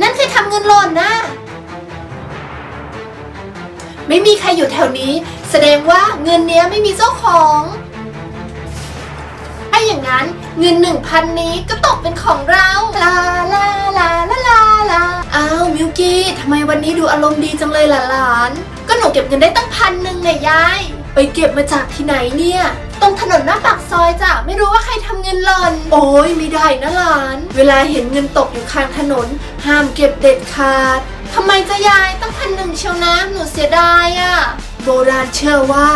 นั่นคือทำเงินหล่นนะ ไม่มีใครอยู่แถวนี้ แสดงว่าเงินเนี้ยไม่มีเจ้าของถ้าอย่างนั้นเงินหนึ่งพันนี้ก็ตกเป็นของเราลาลาลาลาลาลาอ้าวมิวกี้ทำไมวันนี้ดูอารมณ์ดีจังเลยล่ะหลาน ก็หนูเก็บเงินได้ตั้งพันหนึ่งเนี่ยยาย ไปเก็บมาจากที่ไหนเนี่ย ตรงถนนหน้าปากซอยจ้ะไม่รู้ นหล่น โอ้ยไม่ได้นะหลาน เวลาเห็นเงินตกอยู่ข้างถนน ห้ามเก็บเด็ดขาดทำไมจะยายตั้งพันหนึ่งเชียวนะหนูเสียดายอะโบราณเชื่อว่า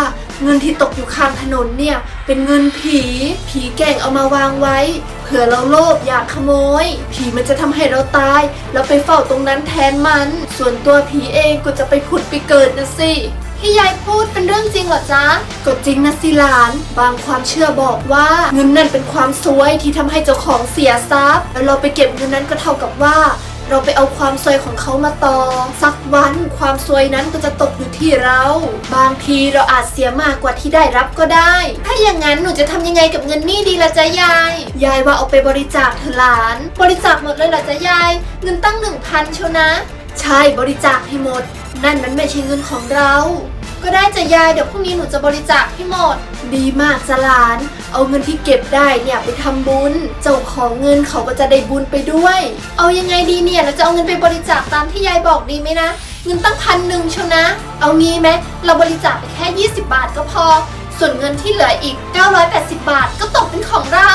เงินที่ตกอยู่ข้างถนนเนี่ย เป็นเงินผี ผีแกล้งเอามาวางไว้ เผื่อเราโลภอยากขโมย ผีมันจะทำให้เราตาย แล้วไปเฝ้าตรงนั้นแทนมัน ส่วนตัวผีเองก็จะไปผุดไปเกิดนะสิ ที่ยายพูดเป็นเรื่องจริงเหรอจ๊ะ ก็จริงนะสิหลาน บางความเชื่อบอกว่าเงินนั่นเป็นความซวยที่ทำให้เจ้าของเสียทรัพย์ แล้วเราไปเก็บเงินนั้นก็เท่ากับว่า เราไปเอาความซวยของเขามาต่อ สักวันความซวยนั้นก็จะตกอยู่ที่เรา บางทีเราอาจเสียมากกว่าที่ได้รับก็ได้ ถ้าอย่างนั้นหนูจะทำยังไงกับเงินนี่ดีล่ะจ๊ะยาย ยายว่าเอาไปบริจาคเถอะหลาน บริจาคหมดเลยเหรอจ๊ะยาย เงินตั้งหนึ่งพันเชียวนะ ใช่บริจาคให้หมด นั่นมันไม่ใช่เงินของเรา ก็ได้จะยายเดี๋ยวพรุ่งนี้หนูจะบริจาคให้หมด ดีมากจ้ะหลาน เอาเงินที่เก็บได้เนี่ยไปทำบุญ เจ้าของเงินเขาก็จะได้บุญไปด้วย เอายังไงดีเนี่ยเราจะเอาเงินไปบริจาคตามที่ยายบอกดีไหมนะ เงินตั้งพันหนึ่งเชียวนะ เอางี้ไหมเราบริจาคไปแค่ 20 บาทก็พอ ส่วนเงินที่เหลืออีก 980 บาทก็ตกเป็นของเรา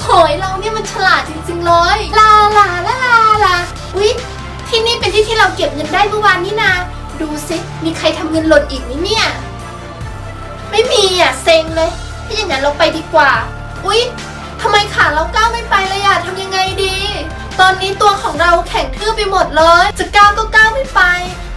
โหยเราเนี่ยมันฉลาดจริงๆเลย เราเก็บเงินได้เมื่อวานนี่นา ดูสิมีใครทำเงินหล่นอีกไหมเนี่ย ไม่มีอะเซ็งเลย ถ้าอย่างนั้นเราไปดีกว่า อุ๊ยทำไมขาเราก้าวไม่ไปเลยอะทำยังไงดี ตอนนี้ตัวของเราแข็งทื่อไปหมดเลย จะก้าวก็ก้าวไม่ไป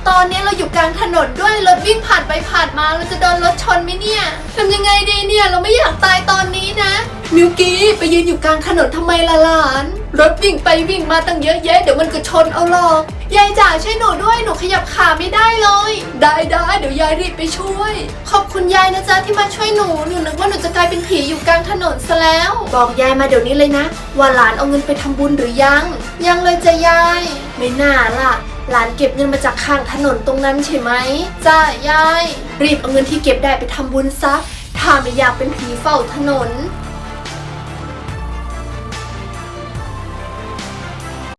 ตอนนี้เราอยู่กลางถนนด้วยรถวิ่งผ่านไปผ่านมาเราจะโดนรถชนไหมเนี่ยทำยังไงดีเนี่ยเราไม่อยากตายตอนนี้นะ มิวกี้ไปยืนอยู่กลางถนนทำไมล่ะหลาน รถวิ่งไปวิ่งมาตั้งเยอะแยะเดี๋ยวมันก็ชนเอาหรอกยายจ๋าช่วยหนูด้วยหนูขยับขาไม่ได้เลย ได้ได้เดี๋ยวยายรีบไปช่วย ขอบคุณยายนะจ๊ะที่มาช่วยหนูหนูนึกว่าหนูจะกลายเป็นผีอยู่กลางถนนซะแล้ว บอกยายมาเดี๋ยวนี้เลยนะ ว่าหลานเอาเงินไปทำบุญหรือยัง ยังเลยจ้ะยาย ไม่น่าล่ะ หลานเก็บเงินมาจากข้างถนนตรงนั้นใช่ไหมจ้ายาย รีบเอาเงินที่เก็บได้ไปทำบุญซะ ถ้าไม่อยากเป็นผีเฝ้าถนน